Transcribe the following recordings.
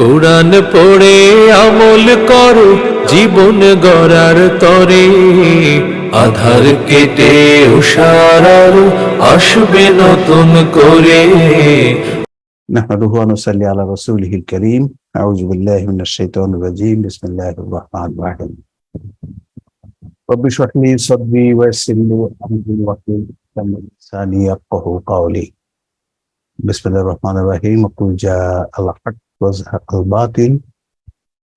কোরআন পড়ে আমল করো জীবন গড়ার তরে আধার কেটে উষার আলো আসবে নতুন করে نحمده ونصلي على رسوله الكريم أعوذ بالله من الشيطان الرجيم بسم الله الرحمن الرحيم رب اشرح لي صدري ويسر لي أمري واحلل عقدة من لساني يفقهوا قولي بسم الله الرحمن الرحيم قل جاء الحق وزهق الباطل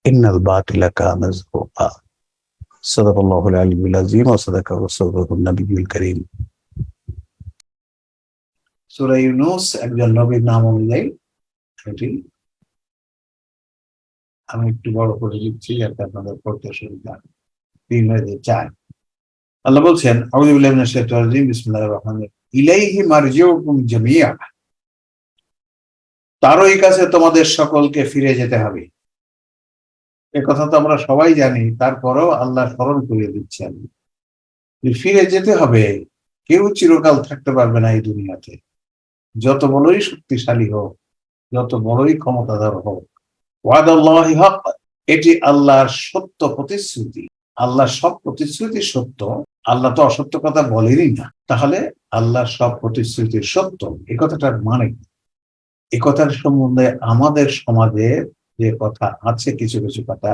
إن الباطل كان زهوقا صدق الله العلي العظيم وصدق رسوله النبي الكريم সূরা ইউনূস একজন নবীর নাম অনুযায়ী সেটি আমি একটু বড় করে লিখছি যাতে আপনাদের পড়তে সুবিধা হয়। তিন হয়ে চার আল্লাহ বলছেন আউযু বিল্লাহি মিনাশ শাইতানির রাজিম বিসমিল্লাহির রহমানির রহিম ইলাইহি মারজিউকুম জামিয়া তারই কাছে তোমাদের সকলকে ফিরে যেতে হবে। এ কথা তো আমরা সবাই জানি, তারপরেও আল্লাহ স্মরণ করিয়ে দিচ্ছেন। ফিরে যেতে হবে, কেউ চিরকাল থাকতে পারবে না এই দুনিয়াতে। যত বড়ই শক্তিশালী হোক, যত বড়ই ক্ষমতাধর হোক, ওয়াদাল্লাহি হক, এটি আল্লাহর সত্য প্রতিশ্রুতি। আল্লাহর সব প্রতিশ্রুতি সত্য, আল্লাহ তো অসত্য কথা বলেনই না। তাহলে আল্লাহর সব প্রতিশ্রুতি সত্য, এ কথাটার মানে? এ কথার সম্বন্ধে আমাদের সমাজে যে কথা আছে, কিছু কিছু কথা,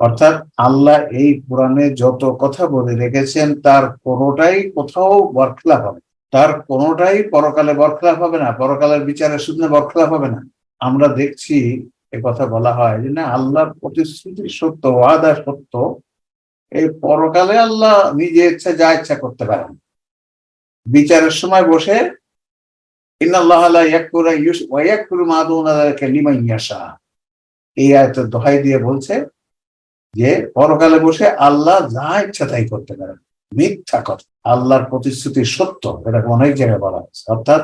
অর্থাৎ আল্লাহ এই পুরাণে যত কথা বলে রেখেছেন, তার কোনোটাই কোথাও বরখলাপ হবে তার কোনোটাই পরকালে বরখলাপ হবে না, পরকালের বিচারের শুনে বরখলাপ হবে না। আমরা দেখছি এ কথা বলা হয় যে, না, আল্লাহর প্রতিশ্রুতি সত্য, ওয়াদা সত্য। এই পরকালে আল্লাহ নিজে ইচ্ছা, যা ইচ্ছা করতে পারেন। বিচারের সময় বসে এই আয়াতের দোহাই দিয়ে বলছে যে, পরকালে বসে আল্লাহ যা ইচ্ছা তাই করতে পারেন। মিথ্যা কথা। আল্লাহর প্রতিশ্রুতি সত্য। এরকম অনেক জায়গায় বলা হয়েছে। অর্থাৎ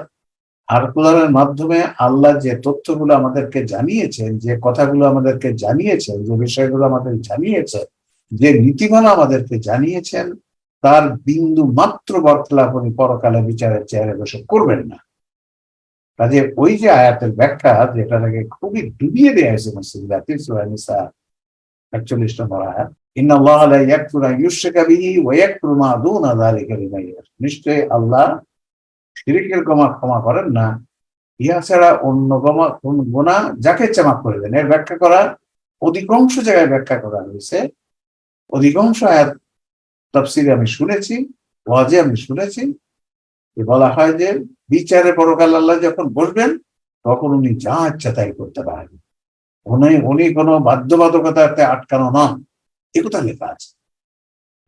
সার্কুলারের মাধ্যমে আল্লাহ যে তথ্যগুলো আমাদেরকে জানিয়েছেন, যে কথাগুলো আমাদেরকে জানিয়েছেন, যে বিষয়গুলো আমাদের জানিয়েছেন, যে নীতিমালা আমাদেরকে জানিয়েছেন, তার বিন্দু মাত্র বরখলাপ উনি পরকালে বিচারের চেয়ারে বসে করবেন না। কাজে ওই যে আয়াতের ব্যাখ্যা যেটাকে খুবই ডুবিয়ে দেওয়া হয়েছে মসজিদ জাতির সুরানিসা একচল্লিশ নম্বর আয়াত ইন্না আল্লাহ শিরিকের ক্ষমা ক্ষমা করেন না। ইহা ছাড়া অন্য কোন গুণা যাকে মাফ করে দেন। এর ব্যাখ্যা করা অধিকাংশ জায়গায় ব্যাখ্যা করা হয়েছে। অধিকাংশ আয়াত তাফসিরে আমি শুনেছি ওয়াজে আমি শুনেছি। বলা হয় যে, বিচারে পরকাল আল্লাহ যখন বসবেন, তখন উনি যা ইচ্ছা তাই করতে পারেন উনি উনি কোনো বাধ্যবাধকতাতে আটকানো নন। একথা লেখা আছে।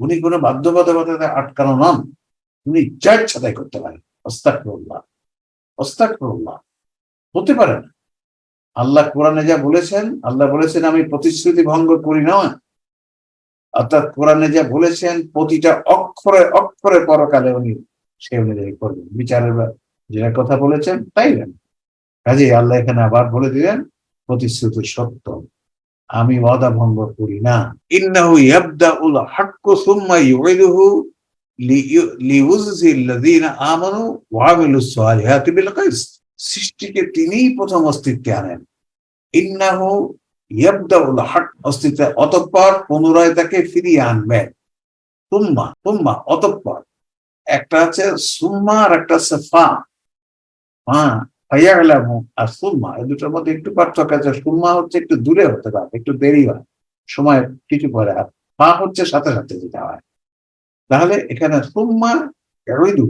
উনি কোনো বাধ্যবাধকতাতে আটকানো নন। উনি যা ইচ্ছা তাই করতে পারেন। অস্তাকরুল্লাহ অস্তাকরুল্লাহ হতে পারে না। আল্লাহ কোরআনে যা বলেছেন, আল্লাহ বলেছেন, আমি প্রতিশ্রুতি ভঙ্গ করি না অর্থাৎ কোরআনে যা বলেছেন, প্রতিটা অক্ষরে অক্ষরে পরকালে উনি সে অনুযায়ী করবেন। বিচারের যেটা কথা বলেছেন, তাই কাজে আল্লাহ এখানে আবার বলে দিলেন, প্রতিশ্রুতি সত্য। আমি ওয়াদা ভঙ্গ করি না। ইন্নাহু হাক্কু সুম্মা ইউইদুহু আমানু ওয়া আমিলুস সালিহাতি বিল কিসত সৃষ্টিকে তিনিই প্রথম অস্তিত্বে আনেন। ইন্নাহু ইয়াবদাউল হক অস্তিত্বে অতঃপর পুনরায় তাকে ফিরিয়ে আনবেন। তুম্মা তুম্মা অতঃপর। একটা আছে সুম্মা আর একটা আছে ফা। হ্যাঁ ফাইয়ালামু আর সুম্মা এই দুটোর মধ্যে একটু পার্থক্য আছে। সুম্মা হচ্ছে একটু দূরে হতে পারে, একটু দেরি হয়, সময় কিছু পরে আর ফা হচ্ছে সাথে সাথে যেটা হয়। তাহলে এখানে সুম্মা এরইদু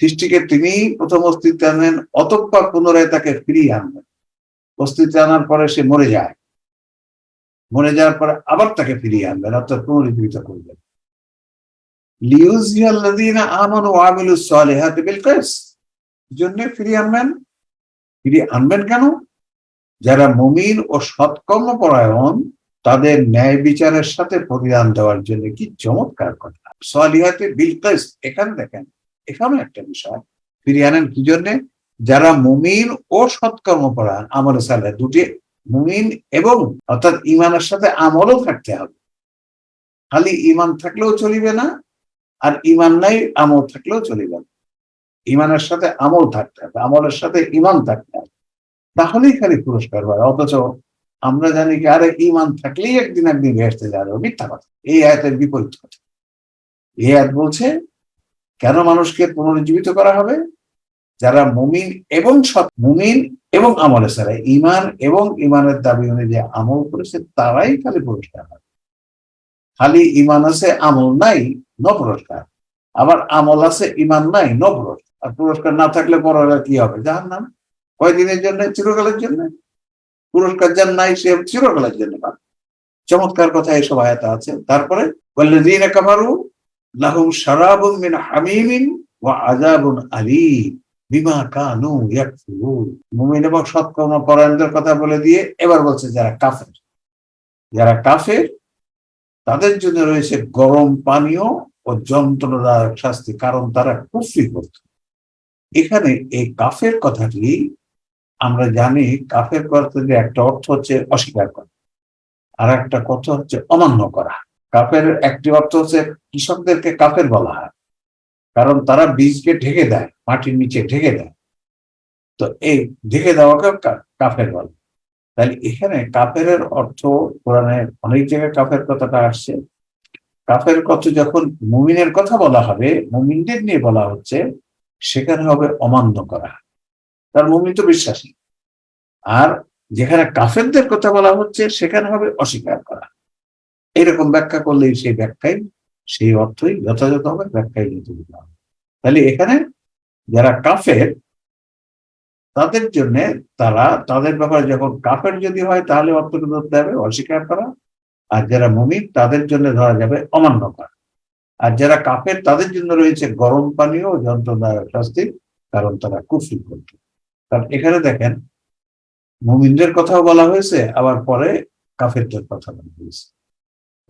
সৃষ্টিকে তিনি প্রথম অস্তিত্বে আনেন, অতঃপর পুনরায় তাকে ফিরিয়ে আনবেন। অস্তিত্বে আনার পরে সে মরে যায়। মরে যাওয়ার পরে আবার তাকে ফিরিয়ে আনবেন, অর্থাৎ পুনরুজ্জীবিত করবেন লিউজিয়াল্লাযীনা আমানু ওয়া আমিলুস সালিহাতি বিল কিসত জন্য ফিরিয়ে আনবেন। ফিরিয়ে আনবেন কেন? যারা মুমিন ও সৎকর্ম পরায়ণ তাদের ন্যায় বিচারের সাথে প্রতিদান দেওয়ার জন্য কি চমৎকার কথা। সালিহাতে বিল কিসত এখানে দেখেন এখানেও একটা বিষয়। ফিরিয়ে আনেন কি জন্যে? যারা মুমিন ও সৎকর্ম পরায়ণ আমল সালে দুটি মুমিন এবং অর্থাৎ ইমানের সাথে আমলও থাকতে হবে। খালি ইমান থাকলেও চলিবে না আর ইমান নাই, আমল থাকলেও চলিবে না ইমানের সাথে আমল থাকতে হবে, আমলের সাথে ইমান থাকতে হবে। তাহলেই খালি পুরস্কার হয়, অথচ আমরা জানি কি, আরে ইমান থাকলেই একদিন একদিন বেহেস্তে যাবে, মিথ্যা কথা। এই আয়াতের বিপরীত কথা। এই আয়াত বলছে, কেন মানুষকে পুনরুজ্জীবিত করা হবে? যারা মুমিন এবং সৎ, মুমিন এবং আমলে সারা, ইমান এবং ইমানের দাবি অনুযায়ী আমল করেছে, তারাই খালি পুরস্কার হয়। খালি ইমান আছে, আমল নাই ন পুরস্কার। আবার আমল আছে ইমান নাই, ন পুরস্কার। আর পুরস্কার না থাকলে পরে কি হবে? জাহান নাম কয়দিনের জন্য? চিরকালের জন্য? পুরস্কার যার নাই, সে চিরকালের জন্য পাবে। চমৎকার কথা এইসব আয়াত আছে। তারপরে, ওয়াল্লাযীনা কাফারু লাহুম শারাবুম মিন হামিমিন ওয়া আযাবুন আলীম বিমা কানু ইয়াকফুরুন। মুমিন এবং সৎকর্ম পরায়ণদের কথা বলে দিয়ে এবার বলছে, যারা কাফের যারা কাফের, তাদের জন্য রয়েছে গরম পানীয় ও যন্ত্রণাদায়ক শাস্তি, কারণ তারা কুফরি করত। এখানে এই কাফের কথাটি আমরা জানি, কাফের কথাটি একটা অর্থ হচ্ছে অস্বীকার করা আর একটা কথা হচ্ছে অমান্য করা। কাফের একটি অর্থ হচ্ছে কৃষকদেরকে কাফের বলা হয়, কারণ তারা বীজকে ঢেকে দেয়, মাটির নিচে ঢেকে দেয়। তো এই ঢেকে দেওয়াকে কাফের বলে। তাহলে এখানে কাফের অর্থ, কোরআনে অনেক জায়গায় কাফের কথাটা আসছে। কাফের কথা যখন মুমিনের কথা বলা হবে, মুমিনদের নিয়ে বলা হচ্ছে, সেখানে হবে অমান্য করা। তার মুমিন তো বিশ্বাসী। আর যেখানে কাফেরদের কথা বলা হচ্ছে, সেখানে হবে অস্বীকার করা। এরকম ব্যাখ্যা করলেই সেই ব্যাখ্যাই, সেই অর্থই যথাযথ হবে, ব্যাখ্যাই যথাযথ হবে। তাহলে এখানে যারা কাফের, তাদের জন্য তারা, তাদের ব্যাপারে যখন কাফের যদি হয়, তাহলে অর্থটা ধরতে হবে অস্বীকার করা। আর যারা মুমিন, তাদের জন্য ধরা যাবে অমান্য করা আর যারা কাফের, তাদের জন্য রয়েছে গরম পানীয় যন্ত্রণাদায়ক শাস্তি, কারণ তারা কুফরি করত। কারণ এখানে দেখেন, মুমিনদের কথাও বলা হয়েছে, আবার পরে কাফেরদের কথা বলা হয়েছে।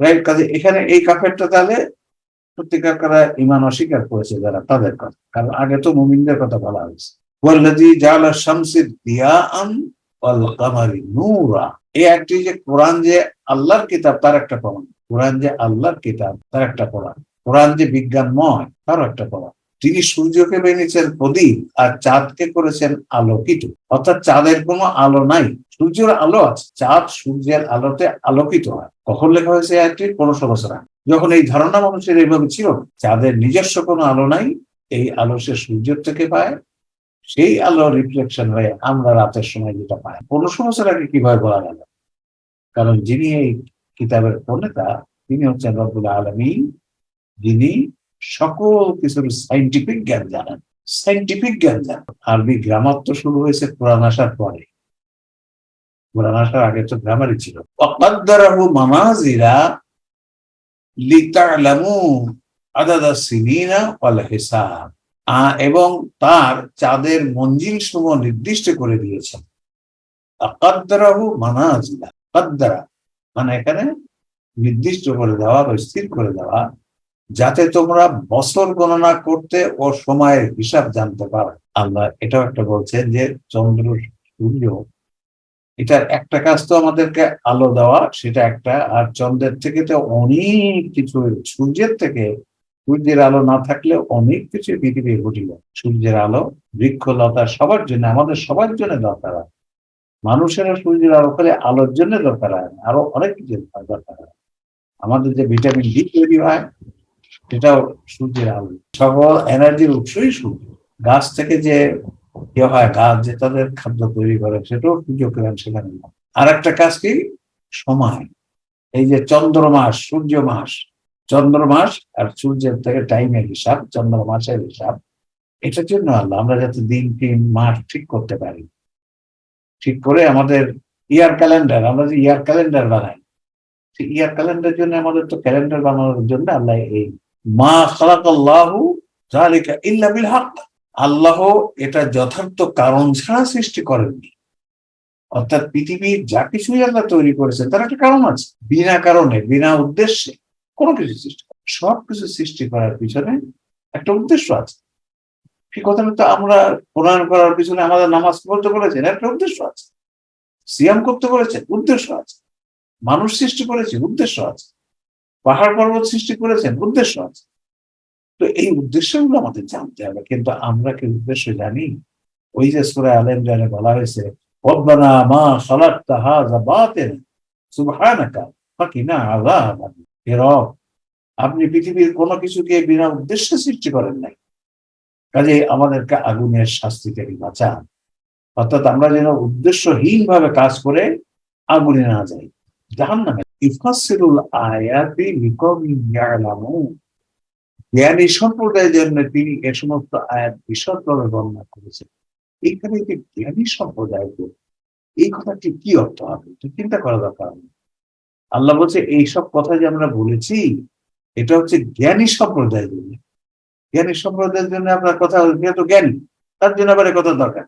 রাইট, কাজে এখানে এই কাফেরটা তাহলে সত্যিকার করা ইমান অস্বীকার করেছে যারা তাদের কথা। কারণ আগে তো মুমিনদের কথা বলা হয়েছে। ওয়াল্লাযী জাআলা শামসি দিয়াআন ওয়াল কামারি নূরা। এই একটি যে কোরআন যে আল্লাহর কিতাব, তার একটা প্রমাণ। কোরআন যে আল্লাহর কিতাব, তার একটা প্রমাণ। কোরআন যে বিজ্ঞানময় তার একটা প্রমাণ। তিনি সূর্যকে বেনিয়েছেন প্রদীপ, আর চাঁদকে করেছেন আলোকিত অর্থাৎ চাঁদের কোনো আলো নাই, সূর্যের আলো আছে। চাঁদ সূর্যের আলোতে আলোকিত হয়। কখন লেখা হয়েছে একটি পনেরোশো বছর আগে। যখন এই ধারণা মানুষের এইভাবে ছিল, চাঁদের নিজস্ব কোনো আলো নাই, এই আলো সে সূর্যের থেকে পায় সেই আলো রিফ্লেকশন হয়ে আমরা রাতের সময় যেটা পাই। পনেরোশো বছর আগে কীভাবে বলা গেল? কারণ যিনি এই কিতাবের প্রণেতা, তিনি হচ্ছেন রব্বুল আলমী যিনি সকল কিছুর সাইন্টিফিক জ্ঞান জানেন। সাইন্টিফিক জ্ঞান জানেন। আরবি গ্রামার তো শুরু হয়েছে কোরআন আসার পরে। কোরআন আসার আগে তো গ্রামারই ছিল। অকাদ্দারাহু মানাজিরা লিতালামু আদাদা সিনিনা ওয়াল হিসাব। এবং তার চাঁদের মঞ্জিল সমূহ নির্দিষ্ট করে দিয়েছেন। আকাদ্দারাহু মানাজিলা কাদ্দারা মানে এখানে নির্দিষ্ট করে দেওয়া বা স্থির করে দেওয়া, যাতে তোমরা বছর গণনা করতে ও সময়ের হিসাব জানতে পারো। আল্লাহ এটাও একটা বলছেন যে, চন্দ্র, সূর্য এটার একটা কাজ তো আমাদেরকে আলো দেওয়া, সেটা একটা, আর চন্দ্রের থেকে তো অনেক কিছু সূর্যের থেকে সূর্যের আলো না থাকলে অনেক কিছু পৃথিবী ঘটিল সূর্যের আলো বৃক্ষ বৃক্ষলতা সবার জন্য, আমাদের সবার জন্য দরকার হয়। মানুষেরা সূর্যের আলো করে আলোর জন্য দরকার হয় আরও অনেক কিছু দরকার হয়। আমাদের যে ভিটামিন ডি তৈরি হয়, সেটাও সূর্যের আলো। সকল এনার্জির উৎসই সূর্য। গাছ থেকে যে ইয়ে হয়, গাছ যে তাদের খাদ্য তৈরি করে, সেটাও সূর্য কিরণ সেখানে আর একটা কাজ কি? সময়। এই যে চন্দ্র মাস, সূর্য মাস চন্দ্র মাস আর সূর্যের থেকে টাইমের হিসাব, চন্দ্র মাসের হিসাব। এটার জন্য আল্লাহ, আমরা যাতে দিন তিন মাস ঠিক করতে পারি। ঠিক করে আমাদের ইয়ার ক্যালেন্ডার আমরা যে ইয়ার ক্যালেন্ডার বানাই, সেই ইয়ার ক্যালেন্ডার জন্য আমাদের তো ক্যালেন্ডার বানানোর জন্য আল্লাহ এই মা খালাকাল্লাহু যালিকা ইল্লা বিল হক। আল্লাহ এটা যথার্থ কারণ ছাড়া সৃষ্টি করেননি। অর্থাৎ পৃথিবীর যা কিছুই আল্লাহ তৈরি করেছেন তার একটা কারণ আছে। বিনা কারণে, বিনা উদ্দেশ্যে কোনো কিছু সৃষ্টি সব কিছু সৃষ্টি করার পিছনে একটা উদ্দেশ্য আছে। সে কথাটা তো আমরা প্রণয়ন করার পিছনে আমাদের নামাজ পড়তে বলেছেন, একটা উদ্দেশ্য আছে। সিয়াম করতে বলেছেন, উদ্দেশ্য আছে। মানুষ সৃষ্টি করেছে, উদ্দেশ্য আছে। পাহাড় পর্বত সৃষ্টি করেছেন, উদ্দেশ্য আছে। তো এই উদ্দেশ্যগুলো আমাদের জানতে হবে। কিন্তু আমরা কি উদ্দেশ্য জানি? ওই যে সুরে আলেম জানে বলা হয়েছে অব্বানা মা সালাত হাযা বাতিল, সুবহানাকা ফাকিনা রব আপনি পৃথিবীর কোনো কিছুকে বিনা উদ্দেশ্যে সৃষ্টি করেন নাই। কাজে আমাদেরকে আগুনের শাস্তি থেকে বাঁচান। অর্থাৎ আমরা যেন উদ্দেশ্যহীন ভাবে কাজ করে আগুনে না যাই। জাহান নামে ইফাসিরুল আয়াতি জ্ঞানী সম্প্রদায়ের জন্য তিনি এ সমস্ত আয়াত বিশদভাবে বর্ণনা করেছেন। এখানে যে জ্ঞানী সম্প্রদায় এই কথাটি কি অর্থ হবে? চিন্তা করা দরকার আল্লাহ বলছে, এইসব কথা যে আমরা বলেছি, এটা হচ্ছে জ্ঞানী সম্প্রদায়ের জন্য। জ্ঞানী সম্প্রদায়ের জন্য আপনার কথা যেহেতু জ্ঞানী, তার জন্য আবার কথা দরকার।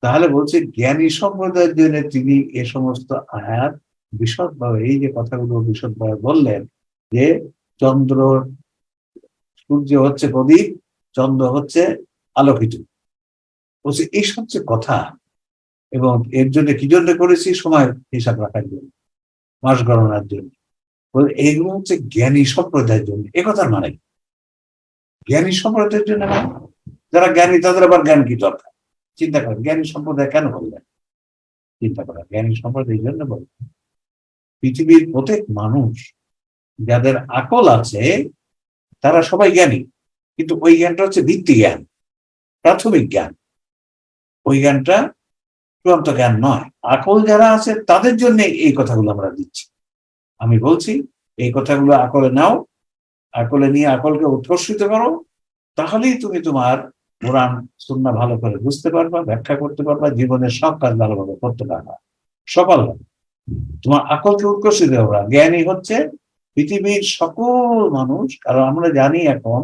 তাহলে বলছে, জ্ঞানী সম্প্রদায়ের জন্য তিনি এ সমস্ত আয়াত বিশদভাবে, এই যে কথাগুলো বিশদভাবে বললেন যে, চন্দ্র, সূর্য হচ্ছে প্রদীপ, চন্দ্র হচ্ছে আলোকিত। বলছে এই সবচেয়ে কথা। এবং এর জন্য কি জন্য করেছি? সময় হিসাব রাখার জন্য। মাস গণনার জন্য। এইগুলো হচ্ছে জ্ঞানী সম্প্রদায়ের জন্য। এ কথার মানে জ্ঞানী সম্প্রদায়ের জন্য না যারা জ্ঞানী, তাদের আবার জ্ঞান কি দরকার? চিন্তা করেন, জ্ঞানী সম্প্রদায় কেন বললেন চিন্তা করা জ্ঞানী সম্প্রদায়ের জন্য বললেন পৃথিবীর প্রত্যেক মানুষ যাদের আকল আছে, তারা সবাই জ্ঞানী। কিন্তু ওই জ্ঞানটা হচ্ছে ভিত্তি জ্ঞান, প্রাথমিক জ্ঞান। ওই জ্ঞানটা চূড়ান্ত জ্ঞান নয়। আকল যারা আছে, তাদের জন্য এই কথাগুলো আমরা দিচ্ছি। আমি বলছি, এই কথাগুলো আকলে নাও, আকলে নিয়ে আকলকে উৎকর্ষিত করো, তাহলেই তুমি তোমার কোরআন সুন্না ভালো করে বুঝতে পারবা, ব্যাখ্যা করতে পারবা, জীবনের সব কাজ ভালোভাবে করতে পারবা। হবে তোমার আকলকে উৎকর্ষিত হবে জ্ঞানী হচ্ছে পৃথিবীর সকল মানুষ, কারণ আমরা জানি এখন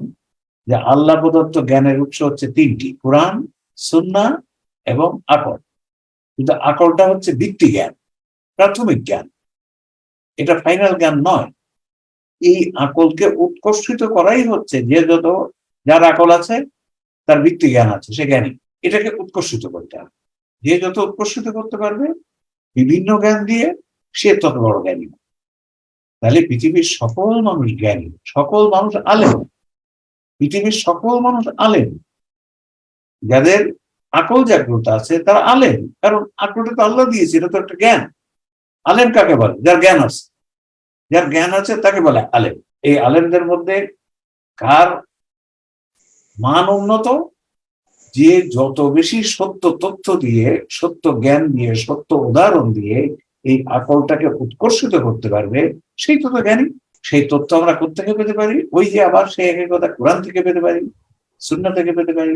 যে আল্লাহ প্রদত্ত জ্ঞানের উৎস হচ্ছে তিনটি, কোরআন সুন্না এবং আকল। কিন্তু আকলটা হচ্ছে ভিত্তি জ্ঞান প্রাথমিক জ্ঞান। এটা ফাইনাল জ্ঞান নয়। এই আকলকে উৎকর্ষিত করাই হচ্ছে যে যত, যার আকল আছে, তার ভিত্তি জ্ঞান আছে, সে জ্ঞানী। এটাকে উৎকর্ষিত করতে হবে। যে যত উৎকর্ষিত করতে পারবে, বিভিন্ন জ্ঞান দিয়ে সে তত বড় জ্ঞানী। তাহলে পৃথিবীর সকল মানুষ জ্ঞানী, সকল মানুষ আলেম। পৃথিবীর সকল মানুষ আলেম। যাদের আকল জাগ্রত আছে, তারা আলেম। কারণ আকলটা তো আল্লাহ দিয়েছে, এটা তো একটা জ্ঞান। আলেম কাকে বলে? যার জ্ঞান আছে। যার জ্ঞান আছে, তাকে বলে আলেম। এই আলেমদের মধ্যে কার মান উন্নত? যে যত বেশি সত্য তথ্য দিয়ে, সত্য জ্ঞান দিয়ে, সত্য উদাহরণ দিয়ে এই আকলটাকে উৎকর্ষিত করতে পারবে, সেই তত জ্ঞানী। সেই তথ্য আমরা কোথেকে পেতে পারি? ওই যে আবার সেই একই কথা কোরআন থেকে পেতে পারি শূন্য থেকে পেতে পারি।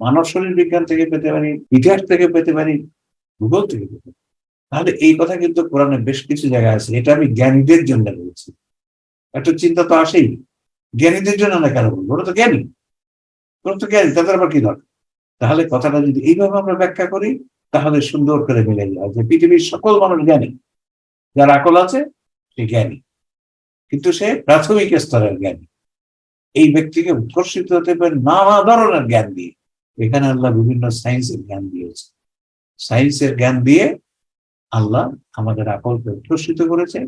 মানব শরীর বিজ্ঞান থেকে পেতে পারি, ইতিহাস থেকে পেতে পারি, ভূগোল থেকে পেতে পারি। তাহলে এই কথা কিন্তু কোরআনে বেশ কিছু জায়গায় আছে, এটা আমি জ্ঞানীদের জন্য বলছি। একটা চিন্তা তো আসেই, জ্ঞানীদের জন্য না কেন বলব? ওরা তো জ্ঞানী। ওরা তো জ্ঞানী, তাদের আবার কি দরকার? তাহলে কথাটা যদি এইভাবে আমরা ব্যাখ্যা করি, তাহলে সুন্দর করে মিলে যায় যে পৃথিবীর সকল মানুষ জ্ঞানী। যার আকল আছে, সে জ্ঞানী। কিন্তু সে প্রাথমিক স্তরের জ্ঞানী। এই ব্যক্তিকে উৎকর্ষিত হতে পারে নানা ধরনের জ্ঞান দিয়ে। এখানে আল্লাহ বিভিন্ন সায়েন্সের জ্ঞান দিয়েছে। সায়েন্সের জ্ঞান দিয়ে আল্লাহ আমাদের আকলকে উৎকর্ষিত করেছে,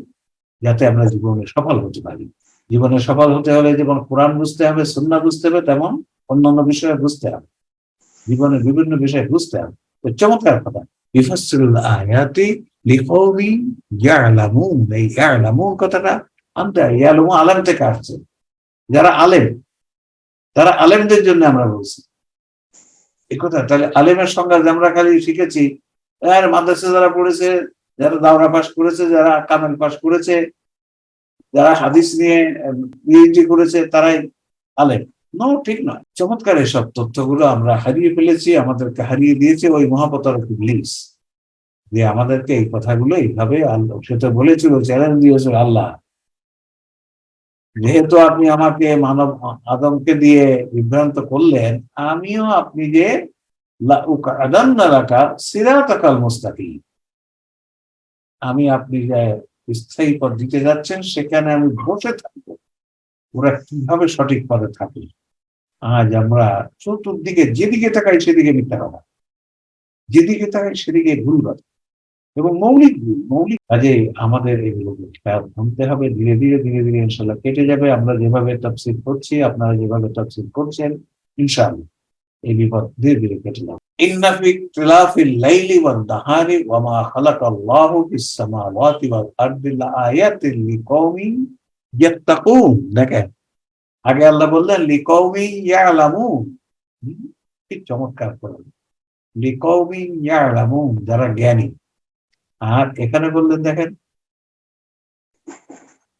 যাতে আমরা জীবনে সফল হতে পারি। জীবনে সফল হতে হলে যেমন কোরআন বুঝতে হবে সুন্না বুঝতে হবে, তেমন অন্যান্য বিষয়ে বুঝতে হবে। জীবনের বিভিন্ন বিষয়ে বুঝতে হবে। তো চমৎকার কথা। কথাটা আনতে থেকে আসছে। যারা আলেম, তারা আলেমদের জন্য আমরা বলছি। এই কথা, তাহলে আলেমের সংজ্ঞা আমরা খালি শিখেছি আর মাদ্রাসা যারা পড়েছে, যারা দাওরা পাস করেছে, যারা কামেল পাস করেছে, যারা হাদিস নিয়ে পিএইচডি করেছে, তারাই আলেম। নো ঠিক নয়। চমৎকার এসব তথ্যগুলো আমরা হারিয়ে ফেলেছি, আমাদেরকে হারিয়ে দিয়েছে ওই মহাপতারক ইবলিস। যে আমাদেরকে এই কথাগুলো এইভাবে আল্লাহ সেটা বলেছিল, চ্যালেঞ্জ দিয়েছিল আল্লাহ। যেহেতু আপনি আমাকে মানব আদমকে দিয়ে বিভ্রান্ত করলেন, আমিও আপনি যে আমি আপনি যে স্থায়ী পদ দিতে যাচ্ছেন, সেখানে আমি বসে থাকব। ওরা কীভাবে সঠিক পদে থাকে? আজ আমরা চতুর্দিকে যেদিকে তাকাই সেদিকে মিথ্যা কথা। যেদিকে তাকাই সেদিকে ভুল কথা। এবং মৌলিক মৌলিক কাজে আমাদের এগুলো খেয়াল হবে। ধীরে ধীরে ধীরে ধীরে ইনশাল্লাহ কেটে যাবে। আমরা যেভাবে তফসিল করছি আপনারা যেভাবে তফসিল করছেন ইনশাআল্লাহ এই বিপদ ধীরে ধীরে কেটে যাবে। ইন্না ফি লাইলি ওয়ান নাহারি ওয়া মা খালাকাল্লাহু ফিস সামাওয়াতি ওয়াল আরদি লাআয়াতিন লিকাউমিন ইয়াত্তাকুন। দেখেন, আগে আল্লাহ বললেন লিকাউমিন ইয়ালামুন। কি চমৎকার করলেন লিকাউমিন ইয়ালামুন, যারা জ্ঞানী। আর এখানে বললেন দেখেন,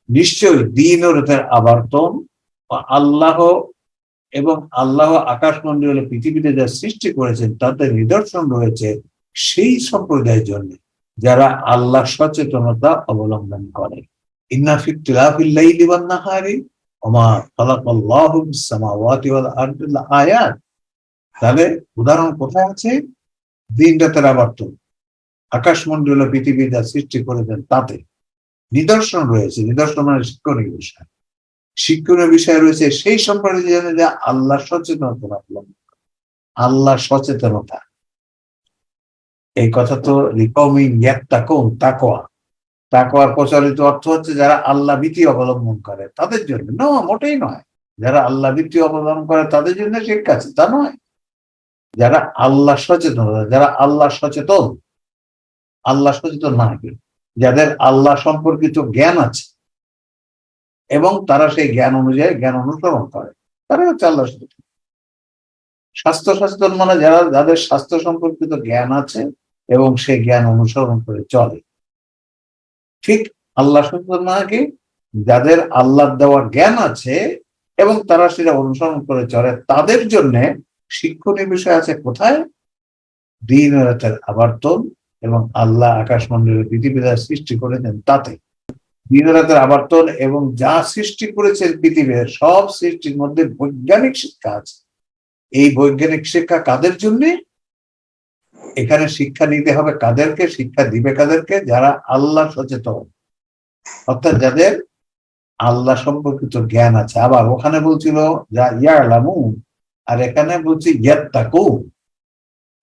নিশ্চয়ই দিন ও আবর্তন আল্লাহ এবং আল্লাহ আকাশমন্ডলে পৃথিবীতে যা সৃষ্টি করেছেন, তাতে নিদর্শন রয়েছে সেই সম্প্রদায়ের জন্য যারা আল্লাহ সচেতনতা অবলম্বন করে। ওমা আয়াত। তাহলে উদাহরণ কোথায় আছে? দিন রাতের আবর্তন আকাশমন্ডলে পৃথিবী যা সৃষ্টি করেছেন তাতে নিদর্শন রয়েছে। নিদর্শন মানে শিক্ষণীয় বিষয়। শিক্ষণীয় বিষয় রয়েছে সেই সম্পর্কে জানে যে আল্লাহ সচেতনতা রাখলাম আল্লাহ সচেতনতা। এই কথা তো রিকমিং ইয়াত্তাকুন তাকওয়া। তাকওয়ার প্রচলিত অর্থ হচ্ছে যারা আল্লাহ ভীতি অবলম্বন করে, তাদের জন্য। না, মোটেই নয়। যারা আল্লাহ ভীতি অবলম্বন করে, তাদের জন্য শিক্ষা আছে, তা নয়। যারা আল্লাহ সচেতনতা যারা আল্লাহ সচেতন আল্লাহ সচেতন কি যাদের আল্লাহ সম্পর্কিত জ্ঞান আছে এবং তারা সেই জ্ঞান অনুযায়ী জ্ঞান অনুসরণ করে তারা হচ্ছে আল্লাহ সচেতন। স্বাস্থ্য সচেতন মানে যারা, যাদের স্বাস্থ্য সম্পর্কিত জ্ঞান আছে এবং সেই জ্ঞান অনুসরণ করে চলে। ঠিক আল্লাহ সচেতন মানে কি? যাদের আল্লাহ দেওয়ার জ্ঞান আছে এবং তারা সেটা অনুসরণ করে চলে, তাদের জন্য শিক্ষণীয় বিষয় আছে কোথায়? দিন রাতের আবর্তন এবং আল্লাহ আকাশমন্ডলের পৃথিবীতে সৃষ্টি করেছেন তাতে। দিন ও রাতের আবর্তন এবং যা সৃষ্টি করেছেন পৃথিবীর সব সৃষ্টির মধ্যে বৈজ্ঞানিক শিক্ষা আছে। এই বৈজ্ঞানিক শিক্ষা কাদের জন্য? এখানে শিক্ষা নিতে হবে কাদেরকে? শিক্ষা দিবে কাদেরকে? যারা আল্লাহ সচেতন। অর্থাৎ যাদের আল্লাহ সম্পর্কিত জ্ঞান আছে। আবার ওখানে বলছিল, যা ইয়ালামু আর এখানে বলছি ইয়াত্তাকু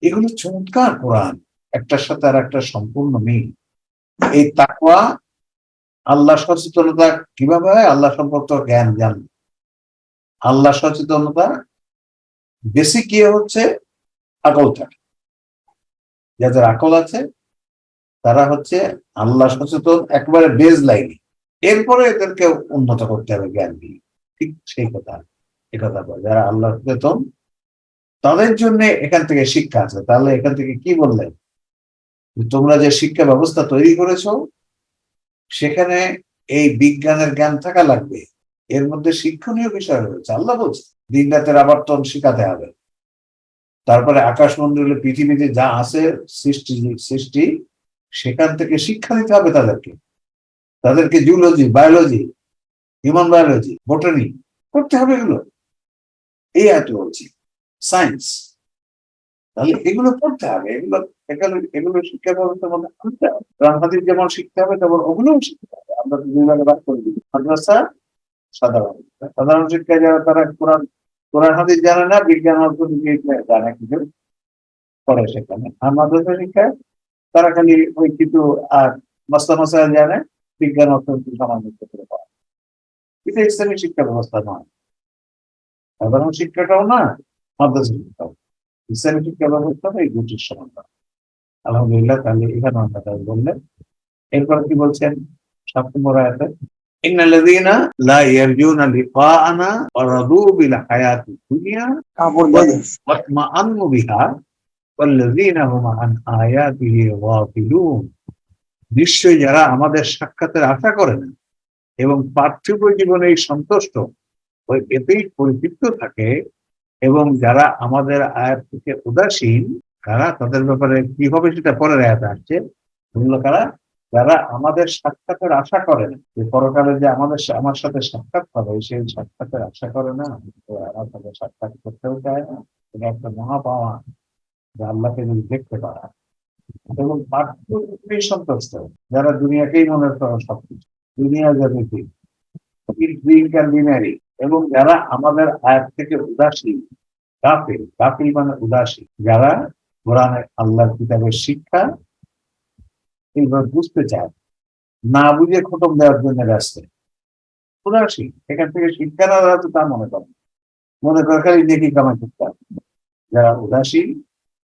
এগুলো চমৎকার কোরআন। একটার সাথে আর একটা সম্পূর্ণ মিল। এই তাকওয়া আল্লাহ সচেতনতা কীভাবে হয়? আল্লাহ সম্পর্ক জ্ঞান জান আল্লাহ সচেতনতা বেশি কি হচ্ছে? আকল থাকে। যাদের আকল আছে, তারা হচ্ছে আল্লাহ সচেতন একবারে বেজ লাইনে এরপরে এদেরকে উন্নত করতে হবে জ্ঞান দিয়ে। ঠিক সেই কথা একথা বলে। যারা আল্লাহ সচেতন, তাদের জন্য এখান থেকে শিক্ষা আছে। তাহলে এখান থেকে কি বললেন? তোমরা যে শিক্ষা ব্যবস্থা তৈরি করেছ, সেখানে এই বিজ্ঞানের জ্ঞান থাকা লাগবে। এর মধ্যে শিক্ষণীয় বিষয় রয়েছে। আল্লাহ বলছে দিন রাতের আবর্তন শিখাতে হবে। তারপরে আকাশমন্ডলে পৃথিবীতে যা আছে সৃষ্টি সৃষ্টি, সেখান থেকে শিক্ষা দিতে হবে তাদেরকে। তাদেরকে zoology biology human biology botany করতে হবে এগুলো। এই এত বলছি সায়েন্স তাহলে এগুলো পড়তে হবে, এগুলো এগুলো এগুলো শিক্ষা ব্যবস্থার মধ্যে আনতে হবে। হাদিস যেমন শিখতে হবে, তেমন ওগুলোও শিখতে হবে। আমরা দুই ভাগে করে দিই। মাদ্রাসা সাধারণ। সাধারণ শিক্ষায় যারা, তারা কোরআন কোরআন হাদিস জানে না, বিজ্ঞান অর্থনীতি জানে কিছু পড়ে সেখানে। আর মাদ্রাসা শিক্ষায় তারা খালি ওই কিছু, আর মাস্তা মাসাইল জানে, বিজ্ঞান অর্থনীতি সমাজ করে পড়ে এটা ইসলামী শিক্ষা ব্যবস্থা নয়। সাধারণ শিক্ষাটাও না, মাদ্রাসা শিক্ষাও। ইসলামী শিক্ষা ব্যবস্থা এই দুটির সমান আলহামদুলিল্লাহ তাহলে এখানে আমরা তাই বললেন এরপর কি বলছেন সাত নম্বর আয়াতে إن الذين لا يرجون لقاءنا ورضوا بالحياة الدنيا কাপড় দিয়ে দেন। واطمأنوا بها والذين هم عن آياته غافلون নিশ্চয়ই যারা আমাদের সাক্ষাতের আশা করে না এবং পার্থিব জীবনে সন্তুষ্ট ওই এতেই পরিতৃপ্ত থাকে এবং যারা আমাদের আয়াত থেকে উদাসীন, তারা তাদের ব্যাপারে কি হবে সেটা পরের আয়াতে আসছে? কারা যারা আমাদের সাক্ষাতের আশা করে না যে পরকালে যে আমাদের আমার সাথে সাক্ষাৎ হবে, সেই সাক্ষাতের আশা করে না। আমার সাথে সাক্ষাৎ করতেও চায় না। এটা একটা মহা পাওয়া যে আল্লাহকে যদি দেখতে পারা এবং পার্থিব সন্তুষ্ট, যারা দুনিয়াকেই মনে করে সবকিছু। দুনিয়া জাগতিক বিনারি এবং যারা আমাদের আয়াত থেকে উদাসীন কাফিল কাফিল মানে উদাসীন। যারা কোরআনে আল্লাহর কিতাবের শিক্ষা এইভাবে বুঝতে চায়, না বুঝে খতম দেওয়ার জন্য ব্যস্ত। উদাসীন, এখান থেকে শিক্ষা না তো তা মনে করে মনে করে দেখি কামাই করতে যারা উদাসীন,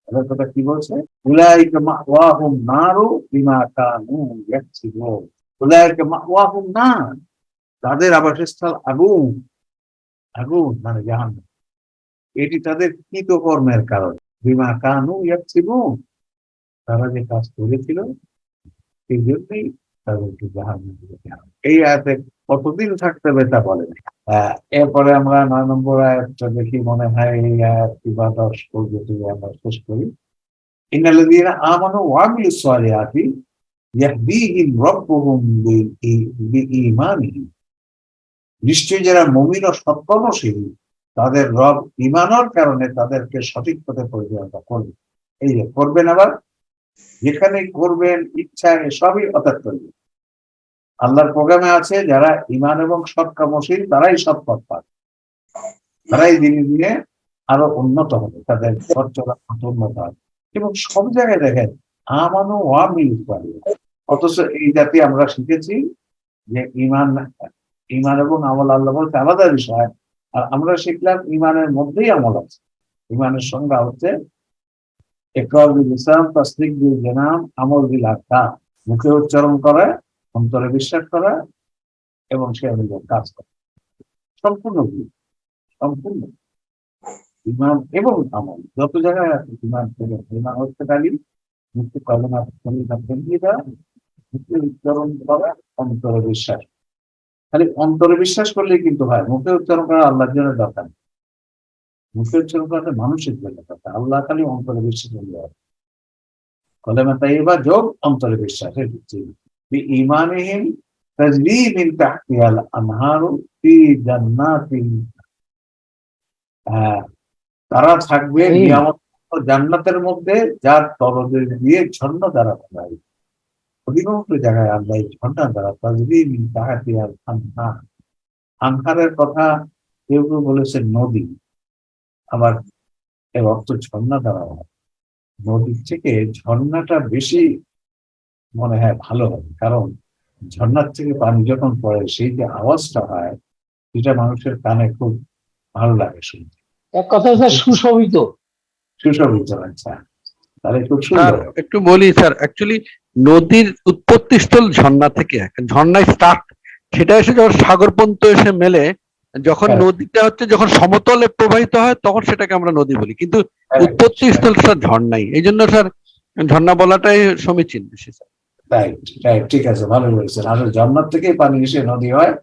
তাদের কথা কি বলছে? উলাইকা মাওয়াহুম নারু বিমা কানু ইয়াকসিবুন। মাওয়াহুম নার, তাদের আবাসস্থল আগুন। আগুন মানে জাহান্নাম। এটি তাদের কৃতকর্মের কারণ। বিমা কানু ইয়াকসিবুন। তারা যে কাজ করেছিল সেই জন্যই তাদেরকে হবে এই আয়াতে কতদিন থাকতে হবে তা বলে আহ, এরপরে আমরা নয় নম্বর আয়াতটা দেখি মনে হয় এই আয়াত বা দশ পর্যন্ত আমরা শেষ করি। ইন্নাল্লাযীনা আমানু ওয়া আমিলুস সালিহাতি ইয়াহদিহিম রাব্বুহুম বি- বিঈমানিহিম নিশ্চয়ই যারা মমিন ও সৎকর্মশীল, তাদের রব ইমানের কারণে তাদেরকে সঠিক পথে পরিচালনা করবে। এই যে করবেন আবার, যেখানে করবেন ইচ্ছা সবই অর্থাৎ করবে আল্লাহর প্রোগ্রামে আছে, যারা ইমান এবং সৎকর্মশীল, তারাই সৎ পথ পাবে। তারাই দিনে দিনে আরও উন্নত হবে, তাদের উন্নত হবে। এবং সব জায়গায় দেখেন পারে অথচ এই জাতি আমরা শিখেছি যে ইমান ইমান এবং আমল আল্লাহ বলতে আলাদা বিষয়। আর আমরা শিখলাম ইমানের মধ্যেই আমল আছে। ইমানের সংজ্ঞা হচ্ছে আমল বিল আকা মুখে উচ্চারণ করে, অন্তরে বিশ্বাস করা এবং সে অনুযায়ী কাজ করা। সম্পূর্ণ সম্পূর্ণ। ইমান এবং আমল। যত জায়গায় আছে ইমান থেকে ইমান হচ্ছে খালি মুক্তি কলমা কলিমা দেওয়া, মুখে উচ্চারণ করা, অন্তরে বিশ্বাস খালি অন্তরে বিশ্বাস করলে কিন্তু হয়। মুখে উচ্চারণ করা আল্লাহর জন্য দরকার মুখে উচ্চারণ করা মানুষের জন্য দরকার। আল্লাহ খালি অন্তরে বিশ্বাস করলে হয়। কলেমা তাইবা যোগ অন্তরে বিশ্বাস। ইমানহীন তজবি মিন আনহারু ফি জান্নাতিন। হ্যাঁ, তারা থাকবে নিয়ামত জান্নাতের মধ্যে যার তরদের দিয়ে ঝর্ণ দ্বারা অধিকাংশ জায়গায় আল্লাহ এই ঝর্ণা দ্বারা তাজরি মিন তাহাতিয়াল আনহার আনহারের কথা কেউ কেউ বলেছে নদী আবার এর অর্থ ঝর্ণা দ্বারা হয়। নদীর থেকে ঝর্ণাটা বেশি মনে হয় ভালো হবে কারণ ঝর্ণার থেকে পানি যখন পড়ে সেই যে আওয়াজটা হয় সেটা মানুষের কানে খুব ভালো লাগে শুনতে। এক কথা স্যার সুশোভিত। সুশোভিত আচ্ছা। তাহলে খুব সুন্দর। একটু বলি স্যার অ্যাকচুয়ালি নদীর উৎপত্তি স্থল ঝর্ণা থেকে ঝর্ণায় স্টার্ট সেটা এসে যখন সাগরপন্ত এসে মেলে যখন হ্যাঁ। নদীটা হচ্ছে যখন সমতলে প্রবাহিত হয় তখন সেটাকে আমরা নদী বলি। কিন্তু উৎপত্তি স্থল স্যার ঝর্ণাই। এই জন্য স্যার ঝর্ণা বলাটাই সমীচীন বেশি স্যার। রাইট রাইট ঠিক আছে ভালো বলেছেন। আসলে ঝর্ণার থেকেই পানি এসে নদী হয়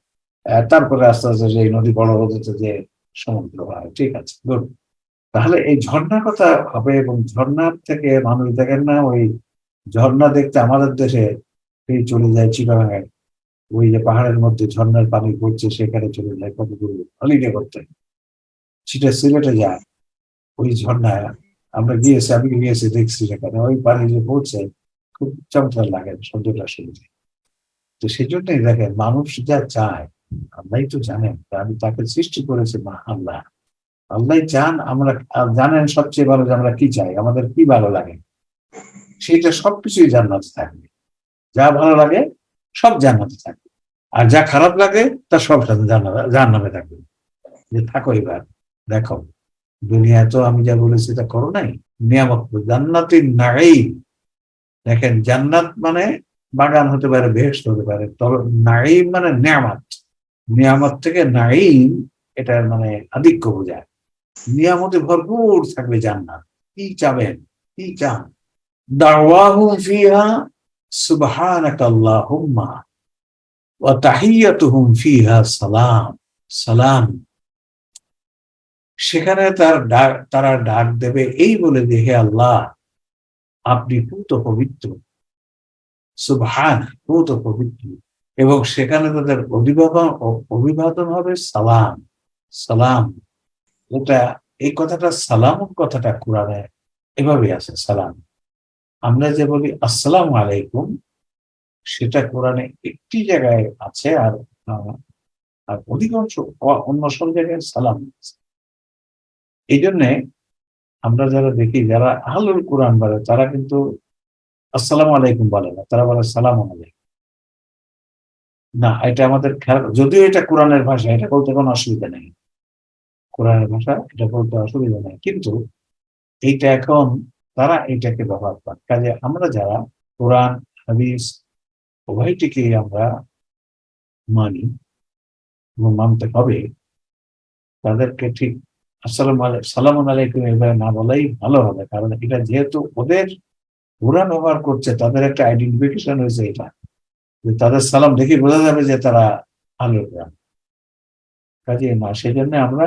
তারপরে আস্তে আস্তে যে নদী বড় হতে যে সমুদ্র হয় ঠিক আছে গুড তাহলে এই ঝর্ণার কথা হবে এবং ঝর্ণার থেকে মানুষ দেখেন না ওই ঝর্ণা দেখতে আমাদের দেশে সেই চলে যায় চিটাগাঙে ওই যে পাহাড়ের মধ্যে ঝর্ণার পানি পড়ছে, সেখানে চলে যায় কত দূর হলিডে করতে। সেটা সিলেটে যায়। ওই ঝর্ণায় আমরা গিয়েছি, আমি গিয়েছি, দেখছি সেখানে। ওই পানি যে পড়ছে, খুব চমৎকার লাগে শব্দটা শুনতে তো সেই জন্যই দেখেন, মানুষ যা চায় আল্লাহ তো জানেন। আমি তাকে সৃষ্টি করেছি, মা আল্লাহ। আল্লাহ চান, আমরা জানেন সবচেয়ে ভালো যে আমরা কি চাই, আমাদের কি ভালো লাগে। সেইটা সবকিছুই জান্নাতে থাকবে। যা ভালো লাগে, সব জান্নাতে থাকবে। আর যা খারাপ লাগে, তা সব জান্নামে থাকবে। যে থাকো এবার, দেখো, দুনিয়ায় তো আমি যা বলেছি তা করো নাই। নিয়ামত জান্নাতি নাই। দেখেন, জান্নাত মানে বাগান হতে পারে বেহেস্ট হতে পারে তবে নাইম মানে নিয়ামত। নিয়ামত থেকে নাইম এটার মানে আধিক্য বোঝায়। নিয়ামতে ভরপুর থাকবে জান্নাত। কি চাবেন? কি চান? দাওয়াহুম ফিহা সুবহানাকা আল্লাহুম্মা ওয়া তাহিয়াতুহুম ফিহা সালাম সালাম। সেখানে তার ডাক তারা ডাক দেবে, এই বলে যে হে আল্লাহ, আপনি পুত পবিত্র। সুবহান, পুত পবিত্র। এবং সেখানে তাদের অভিবাদন অভিবাদন হবে সালাম সালাম। এটা, এই কথাটা সালাম কথাটা কোরআনে এভাবে আছে, সালাম। আমরা যে বলি, আসসালাম আলাইকুম সেটা কোরআনে একটি জায়গায় আছে আর আর অধিকাংশ অন্য সব জায়গায় সালাম আছে। এই জন্যে আমরা যারা দেখি, যারা আহলুল কোরআন বলে, তারা কিন্তু আসসালামু আলাইকুম বলে না, তারা বলে, সালাম আলাইকুম না, এটা আমাদের খেয়াল, যদিও এটা কোরআনের ভাষা, এটা বলতে কোনো অসুবিধা নেই। কোরআনের ভাষা, এটা বলতে অসুবিধা নেই। কিন্তু এইটা এখন তারা এটাকে ব্যবহার করে। কাজে আমরা যারা কোরআন, হাদিস উভয়টিকে আমরা মানি এবং মানতে হবে, তাদেরকে ঠিক আসসালাম সালাম আলাইকুম এভাবে না বলাই ভালো হবে, কারণ এটা যেহেতু ওদের কোরআন ব্যবহার করছে, তাদের একটা আইডেন্টিফিকেশন হয়েছে এটা। যে তাদের সালাম দেখে বোঝা যাবে যে তারা আলোর কোরআন কাজে না সেই জন্য আমরা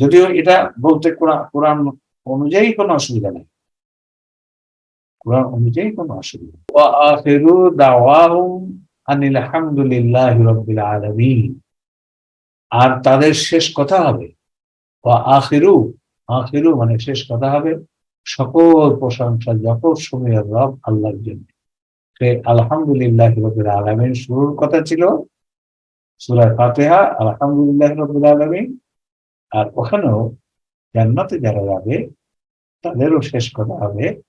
যদিও এটা বলতে কোরআন অনুযায়ী কোনো অসুবিধা নেই। কোরআন অনুযায়ী কোনো অসুবিধা আর তাদের শেষ কথা হবে। ওয়া আখিরু আখিরু মানে শেষ কথা হবে। সকল প্রশংসা যত সময়ের রব আল্লাহর জন্য। সে আলহামদুলিল্লাহ রবিল আলমিন শুরুর কথা ছিল। সুরায় ফাতেহা, আলহামদুলিল্লাহ রবিল আলমিন। আর ওখানেও জান্নাতে যারা যাবে, তাদেরও শেষ কথা হবে।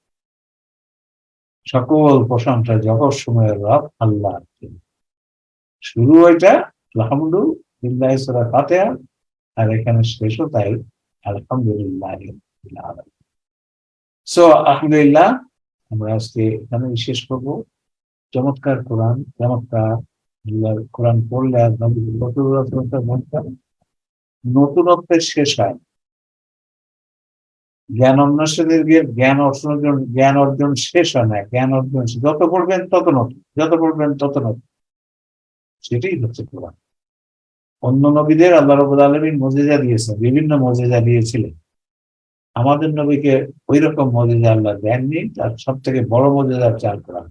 সকল প্রশংসা জগৎ সময়ের রব আল্লাহ শুরু ওইটা আলহামদুলিল্লাহ সুরা আর এখানে শেষও তাই আলহামদুলিল্লাহ সো আলহামদুলিল্লাহ, আমরা আজকে এখানে শেষ করব। চমৎকার কোরআন চমৎকার কোরআন পড়লে নতুনত্বের শেষ হয়। জ্ঞান অন্বেষণের জ্ঞান অর্জন জ্ঞান অর্জন শেষ হয় না, জ্ঞান অর্জন যত পড়বেন তত নতুন, যত পড়বেন তত নতুন। সেটাই হচ্ছে কোরআন অন্য নবীদের আল্লাহ রবুল আলমীর মজেজা দিয়েছেন, বিভিন্ন মজেজা দিয়েছিলেন। আমাদের নবীকে ওই রকম মজেজা আল্লাহ দেননি, তার সব থেকে বড় মজেজা চাল কোরআন।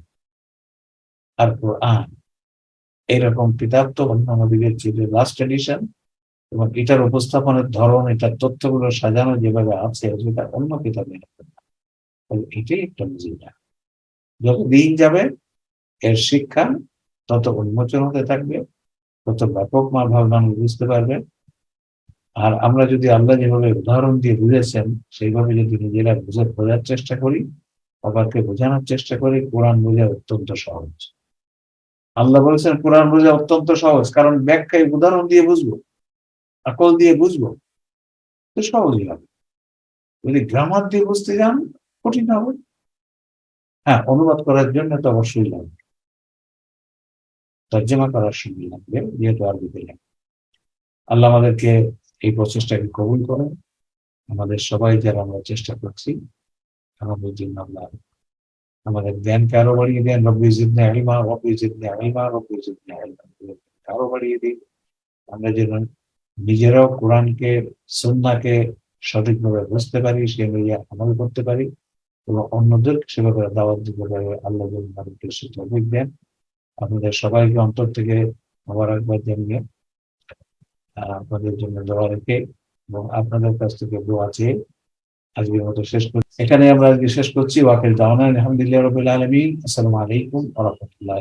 আর কোরআন। এইরকম কিতাব তো অন্য নবীদের ছিল লাস্ট এডিশন এবং এটার উপস্থাপনের ধরন, এটার তথ্যগুলো সাজানো যেভাবে আছে যেটা অন্য কিতাবে। এটাই একটা মজেজা যত দিন যাবে, এর শিক্ষা তত উন্মোচন হতে থাকবে, তত ব্যাপক ভাবে মানুষ বুঝতে পারবে। আর আমরা যদি আল্লাহ যেভাবে উদাহরণ দিয়ে বুঝেছেন, সেইভাবে যদি নিজেরা বুঝে বোঝার চেষ্টা করি বাবাকে বোঝানোর চেষ্টা করি, কোরআন বোঝা অত্যন্ত সহজ। আল্লাহ বলেছেন, কোরআন বোঝা অত্যন্ত সহজ, কারণ ব্যাখ্যায় উদাহরণ দিয়ে বুঝব। আকল দিয়ে বুঝব, তো সহজই হবে। যদি গ্রামার দিয়ে বুঝতে যান, কঠিন হবে। হ্যাঁ অনুবাদ করার জন্য তো অবশ্যই লাগবে। তর্জমা করার সময় লাগবে, যেহেতু আরবিতে লাগবে আল্লাহ আমাদেরকে এই প্রচেষ্টাকে কবুল করেন। আমাদের সবাই যারা আমরা চেষ্টা করছি, আমাদের জন্য আল্লাহ আমাদের জ্ঞানকে আরও বাড়িয়ে দেন। রব্বি জিদনে আলিমা রব্বি জিদনে আলিমা রব্বি জিদনে আলিমা আরও বাড়িয়ে দিই আমরা যেন নিজেরাও কোরআনকে সন্নাকে সঠিকভাবে বুঝতে পারি সে অনুযায়ী আমল করতে পারি এবং অন্যদের সেভাবে দাওয়াত দিতে পারি, আল্লাহ আমাদেরকে দেন। আপনাদের সবাইকে অন্তর থেকে আবার একবার জানিয়ে আপনাদের জন্য দোয়া রেখে এবং আপনাদের কাছ থেকে দোয়া চেয়ে আজকের মতো শেষ করছি। এখানে আমরা আজকে শেষ করছি। ওয়াকিল দাওয়ানা আলহামদুলিল্লাহ রবিল আলমিন। আসসালামু আলাইকুম রহমতুল্লাহ